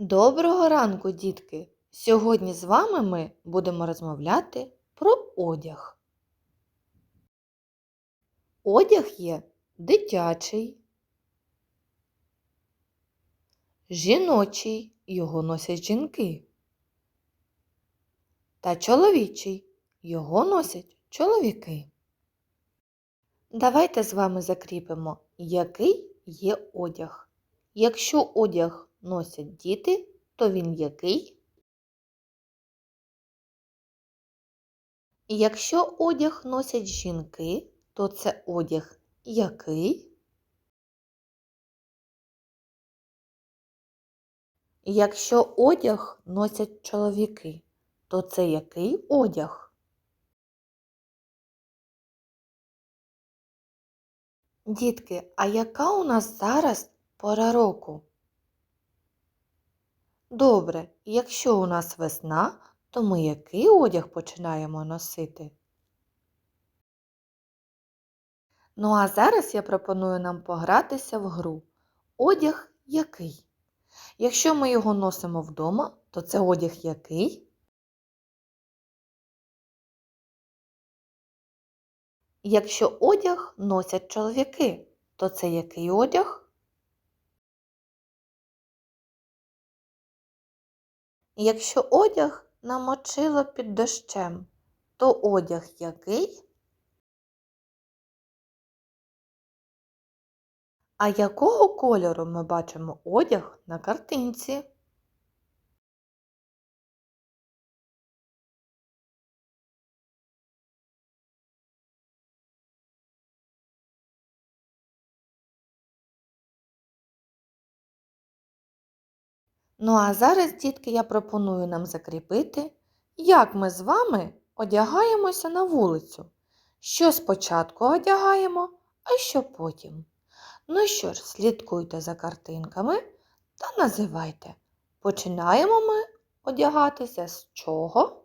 Доброго ранку, дітки! Сьогодні з вами ми будемо розмовляти про одяг. Одяг є дитячий, жіночий, його носять жінки, та чоловічий, його носять чоловіки. Давайте з вами закріпимо, який є одяг. Якщо одяг носять діти, то він який? Якщо одяг носять жінки, то це одяг який? Якщо одяг носять чоловіки, то це який одяг? Дітки, а яка у нас зараз пора року? Добре, якщо у нас весна, то ми який одяг починаємо носити? Ну а зараз я пропоную нам погратися в гру. Одяг який? Якщо ми його носимо вдома, то це одяг який? Якщо одяг носять чоловіки, то це який одяг? Якщо одяг намочило під дощем, то одяг який? А якого кольору ми бачимо одяг на картинці? Ну а зараз, дітки, я пропоную нам закріпити, як ми з вами одягаємося на вулицю. Що спочатку одягаємо, а що потім. Ну що ж, слідкуйте за картинками та називайте. Починаємо ми одягатися з чого?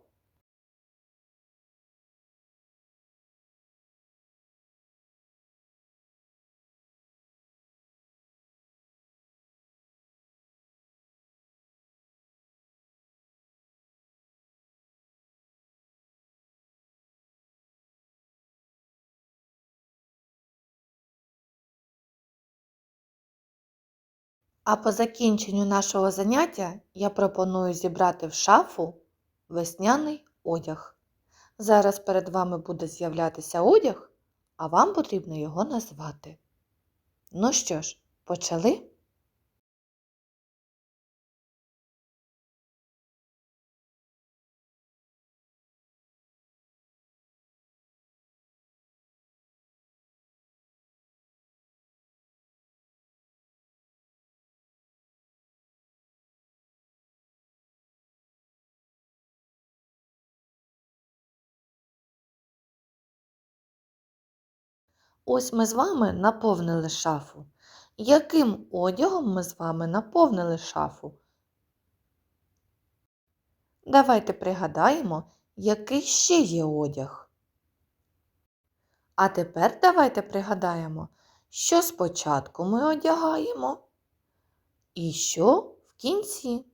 А по закінченню нашого заняття я пропоную зібрати в шафу весняний одяг. Зараз перед вами буде з'являтися одяг, а вам потрібно його назвати. Ну що ж, почали? Ось ми з вами наповнили шафу. Яким одягом ми з вами наповнили шафу? Давайте пригадаємо, який ще є одяг. А тепер давайте пригадаємо, що спочатку ми одягаємо і що в кінці.